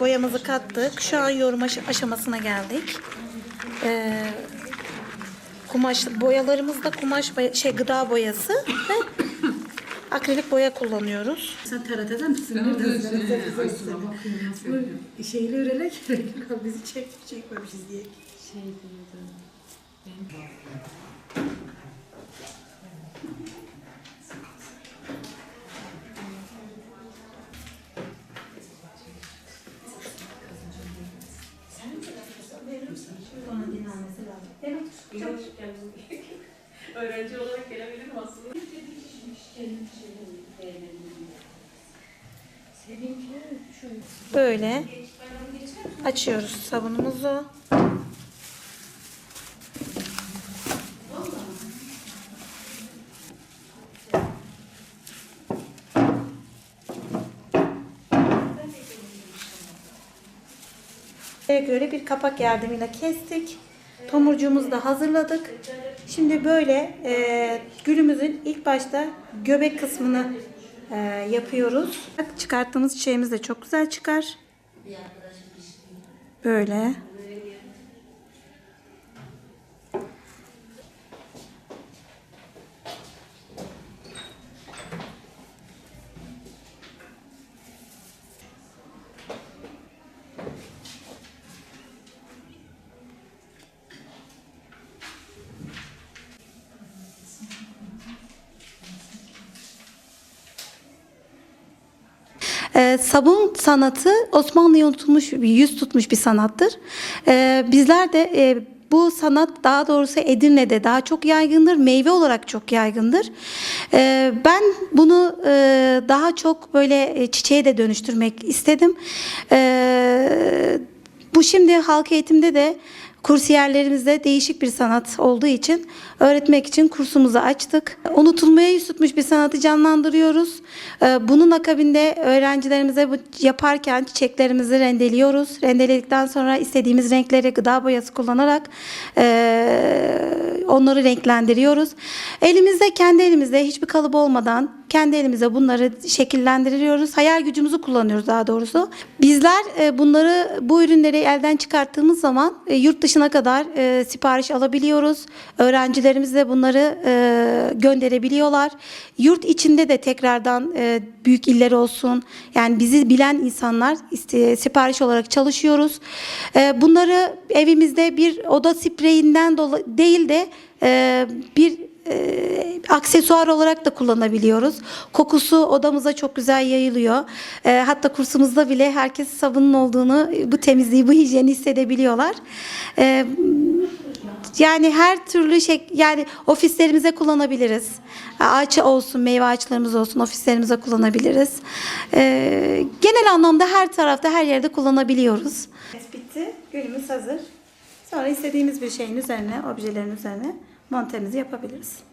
Boyamızı kattık. Şu an yorum aş- aşamasına geldik. Ee, kumaş boyalarımızda kumaş boya- şey gıda boyası ve akrilik boya kullanıyoruz. Sen TRT'den misin? Nereden? Şeyle örelek bizi çek çekmemişiz diye. Öğrenci olarak gelebilirim aslında. Böyle açıyoruz sabunumuzu. Göre bir kapak yardımıyla kestik. Tomurcuğumuzu da hazırladık. Şimdi böyle e, gülümüzün ilk başta göbek kısmını e, yapıyoruz. Çıkarttığımız çiçeğimiz de çok güzel çıkar. Böyle. Ee, sabun sanatı Osmanlı'ya unutulmuş, yüz tutmuş bir sanattır. Ee, bizler de e, bu sanat daha doğrusu Edirne'de daha çok yaygındır, meyve olarak çok yaygındır. Ee, ben bunu e, daha çok böyle e, çiçeğe de dönüştürmek istedim. Ee, bu şimdi halk eğitimde de kursiyerlerimizde değişik bir sanat olduğu için öğretmek için kursumuzu açtık. Unutulmaya yüz tutmuş bir sanatı canlandırıyoruz. Ee, Bunun akabinde öğrencilerimize yaparken çiçeklerimizi rendeliyoruz. Rendeledikten sonra istediğimiz renkleri gıda boyası kullanarak eee, onları renklendiriyoruz. Elimizde kendi elimizde hiçbir kalıp olmadan kendi elimize bunları şekillendiriyoruz. Hayal gücümüzü kullanıyoruz daha doğrusu. Bizler e, bunları bu ürünleri elden çıkarttığımız zaman e, yurt dışına kadar e, sipariş alabiliyoruz. Öğrencilerimiz de bunları e, gönderebiliyorlar. Yurt içinde de tekrardan e, büyük iller olsun. Yani bizi bilen insanlar iste- sipariş olarak çalışıyoruz. E, bunları evimizde bir oda spreyinden dolayı değil de e, bir e, aksesuar olarak da kullanabiliyoruz. Kokusu odamıza çok güzel yayılıyor. E, hatta kursumuzda bile herkes sabunun olduğunu, bu temizliği, bu hijyeni hissedebiliyorlar. E, yani her türlü şey, yani ofislerimize kullanabiliriz. Ağaç olsun, meyve ağaçlarımız olsun, ofislerimize kullanabiliriz. E, genel anlamda her tarafta, her yerde kullanabiliyoruz. Bitti, gülümüz hazır. Sonra istediğimiz bir şeyin üzerine, objelerin üzerine montemizi yapabiliriz.